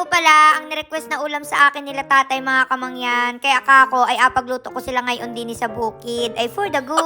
ho pala ang nirequest na ulam sa akin nila tatay mga kamangyan. Kaya ako ay apagluto ko sila ngayon din sa bukid. Ay for the go.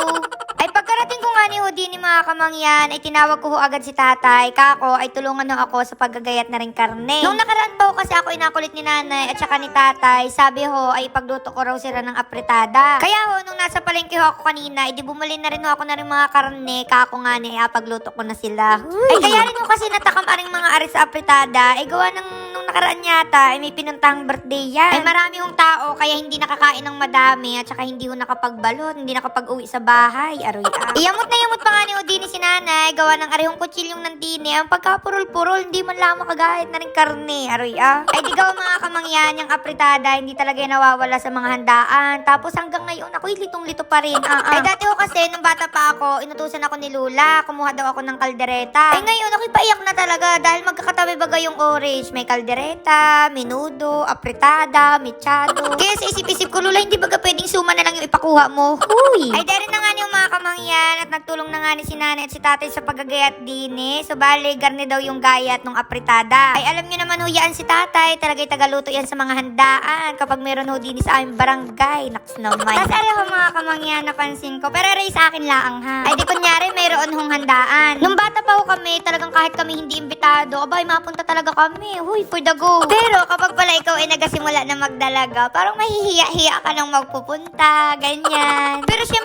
Nga ni ho din mga kamangyan, ay tinawag ko ho agad si tatay. Kako ay tulungan ho ako sa paggagayat na rin karne. Nung nakaraan pa ho kasi ako inakulit ni nanay at saka ni tatay, sabi ho ay pagluto ko raw sila ng apritada. Kaya ho, nung nasa palengke ho ako kanina, ay di bumalik na rin ho ako na rin mga karne. Kako nga ni, ay apagluto ko na sila. Ay kaya rin ho kasi natakam aring mga ari sa apritada, ay gawa ng nung nakaraan yata, ay may pinuntahang birthday yan. Ay marami hong tao, kaya hindi nakakain ng madami at saka hindi ho nakapagbalot, hindi nakapag-uwi sa bahay. Aroy ah. Iyamot na yamot pa nga ni Odini si nanay, gawa ng arihong kutsilyong nandini, ang pagkapurol-purol, hindi man lang makagahit na rin karne. Aroy ah. Ay di gawa mga kamangyan, yung apritada, hindi talaga yan nawawala sa mga handaan. Tapos hanggang ngayon, ako litong-lito pa rin. Ah, ah. Ay dati ho kasi, nung bata pa ako, inutusan ako ni Lula, kumuha daw ako ng kaldereta. Ay ngayon, ako'y paiyak na talaga dahil magkakatabi baga yung orange. May kaldereta, menudo, apritada, mechado. Kaya sa isip-isip ko, Lula, hindi baga pwedeng suma na lang yung ipakuha mo. Huy! Ay dahil na nga yung mga kamangyan at nagtulong na nga ni si nanay at si tatay sa paggagayat din eh. So bale, garne daw yung gayat ng apritada. Ay alam nyo naman ho yan si tatay, talaga'y tagaluto yan sa mga handaan kapag meron ho din sa aming barangay. Naks naman. Tapos alam ho mga kamangyan, napansin ko. Pero aray sa akin laang ha. Ay di kunyari, mayroon hong handaan. Nung bata pa ho kami, talagang kahit kami hindi imbitado, abay, mapunta talaga kami. Huy, for the go. Pero kapag pala ikaw ay nagasimula na magdalaga, parang mahihiya-hiya ka nang magpupunta, ganyan. Pero syempre,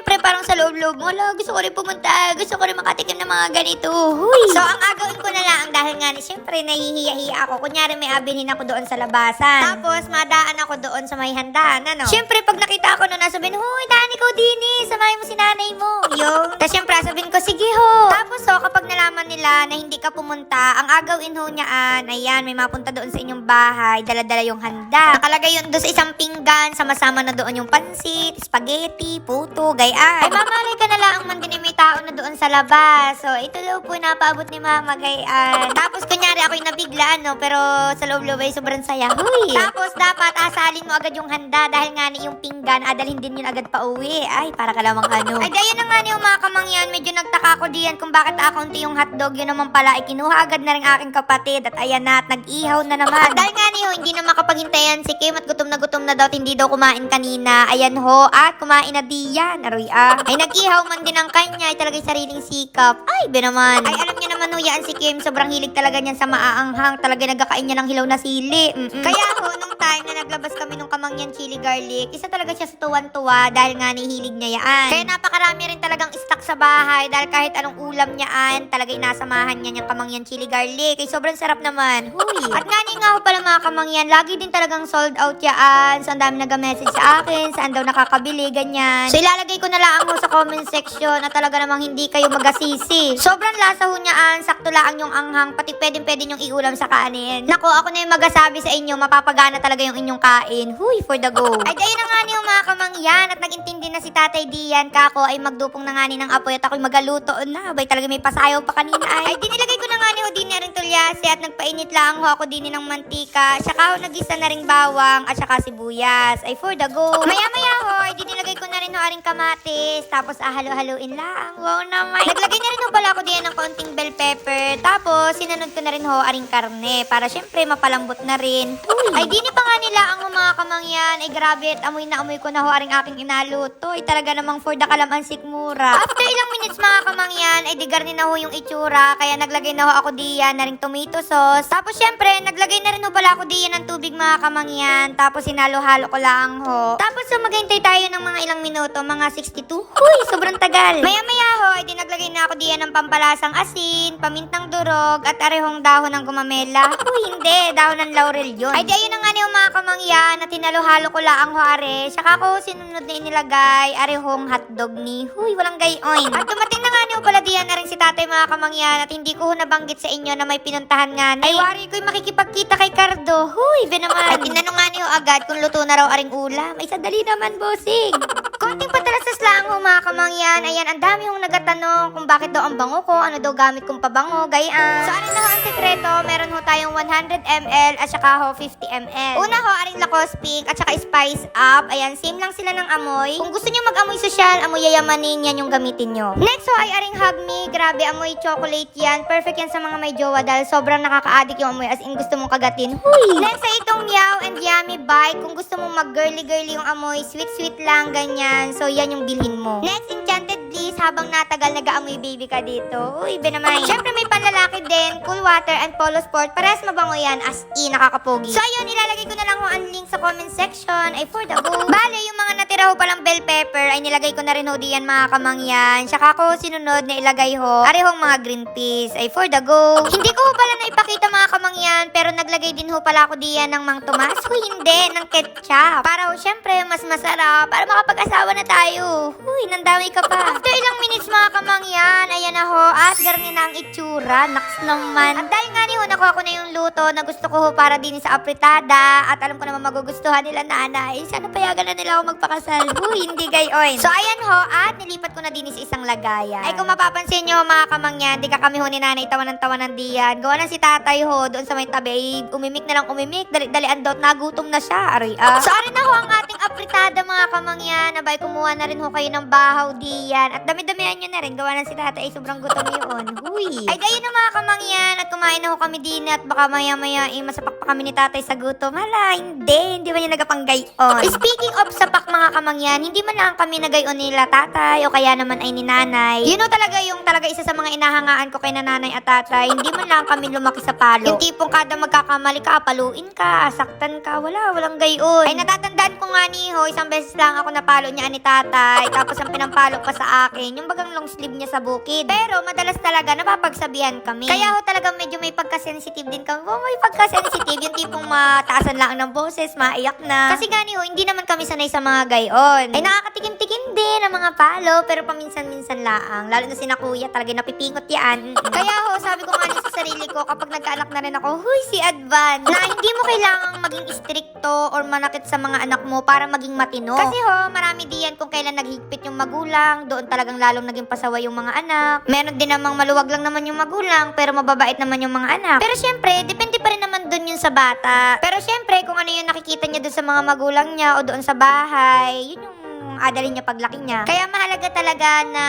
parang sa loob-loob mo, "Ala, gusto ko rin pumunta, gusto ko rin makatikim mga ganito. Huy. So, ang agawin ko na lang, dahil nga ni, syempre, nahihiya-hiya ako. Kunyari, may abinin ako doon sa labasan. Tapos, madaan ako doon sa may handaan, ano? Syempre, pag nakita ko na nasabihin, Huy, daan ikaw din eh, samahin mo si nanay mo. Yung, tapos syempre, sabihin ko, sige ho. Tapos, so, kapag nalaman nila na hindi ka pumunta, ang agawin ho niyaan, ayan, may mapunta doon sa inyong bahay, dala-dala yung handa. Nakalagay yun doon sa isang pinggan, sama-sama na doon yung pansit, spaghetti, puto, gayaan. Ay, mamalay ka na lang man din may tao na doon sa labas. So, ito daw po napaabot ni mama, gayaan. Tapos, kunyari, ako'y nabigla, ano, pero sa loob-loob ay sobrang saya. Huy! Tapos, dapat asalin mo agad yung handa dahil nga ni yung pinggan, adalhin din yun agad pa uwi. Ay, para ka lamang ano. Ay, dahil na nga ni yung mga kamangyan, medyo nagtaka ko diyan kung bakit akaunti yung hotdog. Yun naman pala, ay kinuha agad na rin aking kapatid at ayan na, at nag-ihaw na naman. At dahil nga ni ho, hindi na makapaghintayan si Kim at gutom na gutom na daw hindi daw kumain kanina. Ayan ho, at kumain na diyan. Aroy ah. Ay, nag-ihaw man din ang kanya, ay talagang sariling sikap. Ay, be naman. Ay, alam niya naman yan si Kim, sobrang hilig talaga niyan sa maaanghang. Talaga nagkakain niya ng hilaw na sili. Mm-mm. Kaya nung time na naglabas kami nung kamangyan chili garlic, isa talaga siya sa tuwan-tuwa dahil nga nihilig niya yan. Kaya napakarami rin talagang stock sa bahay dahil kahit anong ulam niyaan, talaga inasamahan niya niyang kamangyan chili garlic. Ay sobrang sarap naman. Huy. At nga ni nga ho pala mga kamangyan, lagi din talagang sold out yaan. So ang dami nag-message sa akin, saan daw nakakabili, ganyan. So ilalagay ko na lang ho sa comment section na talaga namang hindi kayo magasisi. Sobrang lasa ho niyaan, sakto lang yung anghang, pati pwedeng pwede yung iulam sa kanin. Nako, ako na yung magasabi sa inyo, mapapagana talaga yung inyong kain. Huy, for the go. Ay, ayun na nga niyo mga kamangyan at nag-intindi na si Tatay Dian, kako ay magdupong na nga ni ng apoy at ako'y magaluto na. Bay talaga may pasayaw pa kanina ay. Ay, dinilagay ko na nga ni na rin tulyase at nagpainit lang ho ako din ng mantika. Saka ho nagisa na ring bawang at saka sibuyas. Ay, for the go. Maya-maya ho, ay dinilagay ko na rin ho aring kamatis. Tapos ahalo-haluin lang. Wow naman. Naglagay na rin ho pala ako din ng konting bell pepper. Tapos, sinunod ko na rin ho aring karne. Para syempre mapalambot na rin. Ay, dini pa nga nila ang mga kamangyan. Ay, grabe at amoy na amoy ko na ho aring aking inaluto. Ay, talaga namang for the kalamansi mura. After ilang minutes mga kamangyan, ay digar na ho yung itsura. Kaya naglagay na ho ako diyan na ring tomato sauce. Tapos, syempre, naglagay na rin ho pala ako diyan ng tubig mga kamangyan. Tapos, sinalo-halo ko lang ho. Tapos, so, maghintay tayo ng mga ilang minuto, mga 62. Huy, sobrang tagal. Maya-maya ho, ay di naglagay na ako diyan ng pampalasang asin, pamintang durog, at arehong dahon ng gumamela. Huy, hindi, dahon ng laurel yun. Ay, di ayun na nga niyo mga kamangyan, na tinalo-halo ko lang ho are. Saka ko sinunod na inilagay, arehong hotdog ni. Huy, walang gayon. At dumating na nga niyo pala diyan na rin si tatay mga kamangyan, at hindi ko ho nabanggit sa inyo na may pinuntahan nga na. Ay, wari ko'y makikipagkita kay Cardo. Huy, be naman. At tinanong nga niyo agad kung luto na raw aring ulam. Ay, sadali naman, Music Konting patalasas lang ho mga kamangyan. Ayan, ang dami hong nagatanong kung bakit daw ang bango ko, ano daw gamit kong pabango, gayaan. So, ano na ho ang sekreto? Meron ho tayong 100 ml at saka ho 50 ml. Una ho, aring Lacoste Pink at saka Spice Up. Ayan, same lang sila ng amoy. Kung gusto nyo mag-amoy sosyal, amoy yayamanin, yan yung gamitin nyo. Next ho, ay aring Hug Me. Grabe, amoy chocolate yan. Perfect yan sa mga may jowa dahil sobrang nakaka-addict yung amoy as in gusto mong kagatin. Huy! Next ay itong Meow and Yummy Bite. Kung gusto mong mag-girly-girly yung amoy, sweet-sweet lang, ganyan. So, yan yung bilhin mo. Next, Enchanted Bliss. Habang natagal, nag-aamoy baby ka dito. Uy, benamay. Siyempre, may panlalaki din. Cool Water and Polo Sport. Parehas mabango yan as in, nakakapogi. So, ayun, ilalagay ko na lang ang link sa comment section. Ay, for the go. Bale, yung mga natira ho palang bell pepper, ay nilagay ko na rin ho diyan mga kamangyan. Tsaka ko sinunod na ilagay ho. Arehong mga green peas. Ay, for the go. Hindi ko ho pala na ipakita mga kamangyan, pero naglagay din ho pala ako diyan ng Mang Tomas. Huy, hindi, ng ketchup. Para ho, syempre, mas masarap. Para makapag-asawa na tayo. Huy, nandami ka pa. After ilang minutes mga kamangyan, ayan na ho. At ganyan na ang itsura. Naks naman. At dahil nga ni ho, nakuha ko na yung luto na gusto ko ho para din sa apritada. At alam ko naman magugustuhan nila nanay. Sana payagan na nila ako magpakasal. Huy, hindi gayon. So ayan ho, at nilipat ko na din sa isang lagayan. Ay kung mapapansin nyo mga kamangyan, di ka kami ho ni nanay tawanan tawanan diyan. Gawa na si tatay ho doon sa may tabi. Ay, umimik na lang umimik. Dali-dalian daw, nagutom na siya. Aray ah. So arin na ho ang ating apritada mga kamangyan. Abay, kumuha na rin ho kayo ng bahaw diyan. At dami-damihan nyo na rin. Gawa na si tatay. Ay, sobrang gutom yun. Huy. Ay, gayon na mga kamangyan. At kumain na ho kami din. At baka maya-maya, eh, masapak pa kami ni tatay sa gutom. Hala, hindi. Hindi man niya nagapanggayon. Speaking of sapak mga kamangyan, hindi man lang kami nagayon nila tatay o kaya naman ay ni nanay. Yun know, talaga yung talaga isa sa mga inahangaan ko kay nanay at tatay. Hindi man lang kami lumaki sa palo. Yung tipong kada magkakamali ka, paluin ka, saktan ka, wala, walang gayon. Ay natatandaan ko nga ni Ho, isang beses lang ako napalo niya ni tatay. Tapos ang pinampalo pa sa akin, yung bagang long sleeve niya sa bukid. Pero madalas talaga napapagsabihan kami. Kaya ho talagang medyo may pagka-sensitive din kami. Oh, may pagka-sensitive, yung tipong mataasan lang ng boses, maiyak na. Kasi gani ho, hindi naman kami sanay sa mga gayon. Ay nakakatikim-tikim din ang mga palo, pero paminsan-minsan laang. Lalo na si na kuya, talaga napipingot yan. Kaya ho, sabi ko nga sa sarili ko, kapag nagkaanak na rin ako, huy, si Advan, na hindi mo kailangang maging istrikto or manakit sa mga anak mo para maging matino. Kasi ho, marami diyan kung kailan naghigpit yung magulang, doon talagang lalong naging pasaway yung mga anak. Meron din namang maluwag lang naman yung magulang, pero mababait naman yung mga anak. Pero syempre, depende pa rin naman doon yun sa bata. Pero syempre, kung ano yung nakikita niya doon sa mga magulang niya o doon sa bahay, yun yung adalin niya paglaki niya. Kaya mahalaga talaga na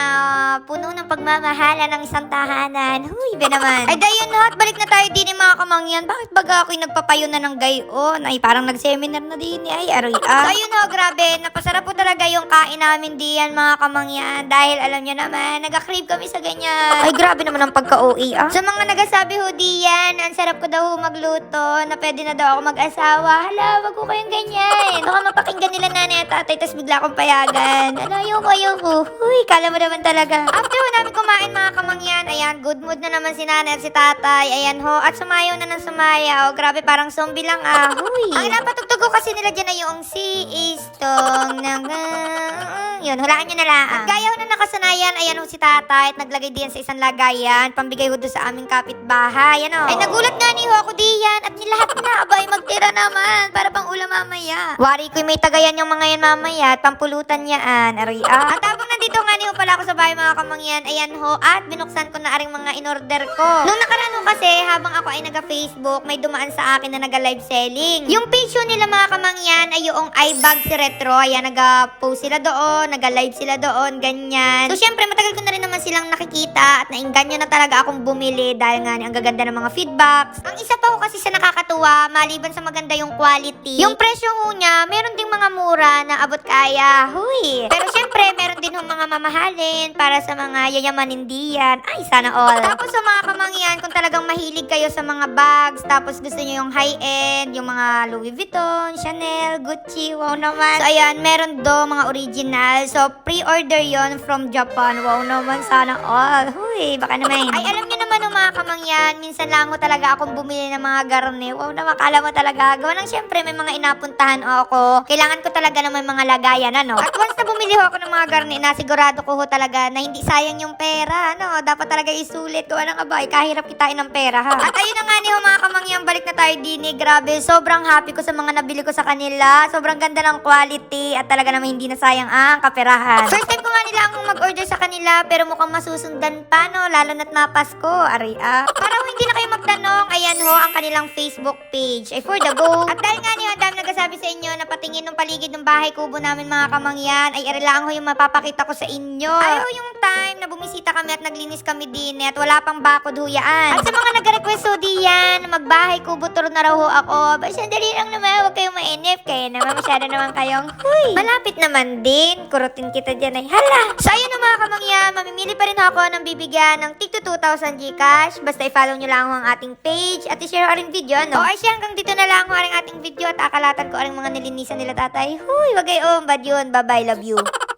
puno ng pagmamahala ng isang tahanan. Huy, be naman. Ay, dayon ho, at balik na tayo din mga kamangyan. Bakit baga ako'y nagpapayo na ng gayon? Ay, parang nag-seminar na din. Ay, aroy ah. So, ayun ho, grabe. Napasarap po talaga yung kain namin diyan mga kamangyan. Dahil alam niyo naman, nag-crave kami sa ganyan. Ay, grabe naman ang pagka-OA ah. Sa mga nagasabi ho diyan, ang sarap ko daw magluto, na pwede na daw ako mag-asawa. Hala, wag ko kayong ganyan. Baka mapakinggan nila nanay at tatay, tas bigla akong payagan. Ano, ayoko, ayoko. Uy, kala mo naman talaga. After ho namin kumain mga kamangyan, ayan, good mood na naman si nanay at si tatay. Ayan ho, at sumayaw na ng sumayaw. Grabe, parang zombie lang ah. Uy. Ang napatugtog ko kasi nila dyan ay yung si Istong ng... Yun, hulaan nyo na lang. At gaya ho na nakasanayan, ayan ho si tatay at naglagay diyan sa isang lagayan. Pambigay ho doon sa aming kapitbahay. Ano? Ay, nagulat nga ni ho ako diyan at nilahat na. Abay, magtira naman. Para pang ulam mamaya. Wari ko may tagayan yung mga yan mamaya at pampulutan niyaan. Aray ah. At habang nandito nga pala ako sa bahay mga kamangyan, ayan ho, at binuksan ko na aring mga in-order ko. Nung nakaraan ho kasi, habang ako ay naga-Facebook, may dumaan sa akin na naga-live selling. Yung page nila mga kamangyan ay yung iBags Retro. Ayan, naga-post sila doon, naga-live sila doon, ganyan. So, syempre, matagal ko na rin naman silang nakikita at nainganyo na talaga akong bumili dahil nga ang gaganda ng mga feedbacks. Ang isa pa ho kasi sa nakakatuwa, maliban sa maganda yung quality, yung presyo ho niya, meron ding mga mura na abot kaya. Huy! Pero syempre, meron din ho mga mamahalin para sa mga yayamanin diyan. Ay, sana all. Tapos sa mga kamangyan, kung talagang mahilig kayo sa mga bags, tapos gusto nyo yung high-end, yung mga Louis Vuitton, Chanel, Gucci, wow naman. So, ayan, meron do mga original. So, pre-order yon from Japan. Wow naman, sana all. Huy, baka naman. Ay, alam nyo mga kamangyan, minsan lang ho talaga akong bumili ng mga garne. Wow, na makala mo talaga. Gawa ng syempre may mga inapuntahan ako. Kailangan ko talaga ng may mga lagayan, ano. At once na bumili ho ako ng mga garne, nasigurado ko ho talaga na hindi sayang yung pera, ano. Dapat talaga isulit. Gawa ng abay, kahirap kitain ng pera, ha. At ayun na nga ni ho mga kamangyan, balik na tayo din eh. Grabe, sobrang happy ko sa mga nabili ko sa kanila. Sobrang ganda ng quality at talaga naman hindi na sayang ang kaperahan. First time ko nga nila akong mag-order sa kanila pero mukhang masusundan pa, no? Lalo na't mapasko, ari ah. Para hindi na kayo magtanong, ayan ho ang kanilang Facebook page. Ay, for the go. At dahil nga niyo, ang dami nagsasabi sa inyo na patingin ng paligid ng bahay kubo namin mga kamangyan, ay arilaan ho yung mapapakita ko sa inyo. Ay ho yung time na bumisita kami at naglinis kami din at wala pang bakod ho yaan. At sa mga nag-request ho diyan, magbahay kubo tour na raw ho ako. Ba, sandali lang naman, huwag kayong mainip. Kaya naman masyado naman kayong, huy, malapit naman din. Kurutin kita dyan ay, hala. So ayun mga kamangyan, mamimili pa rin ako ng bibigyan ng tig to 2,000 Gcash. Basta i-follow nyo lang ang ating page at i-share ko rin video, no? O ay siya, hanggang dito na lang ang ating video at akalatan ko ang mga nilinisan nila tatay. Huy, wag kayo, bad yun. Bye-bye, love you.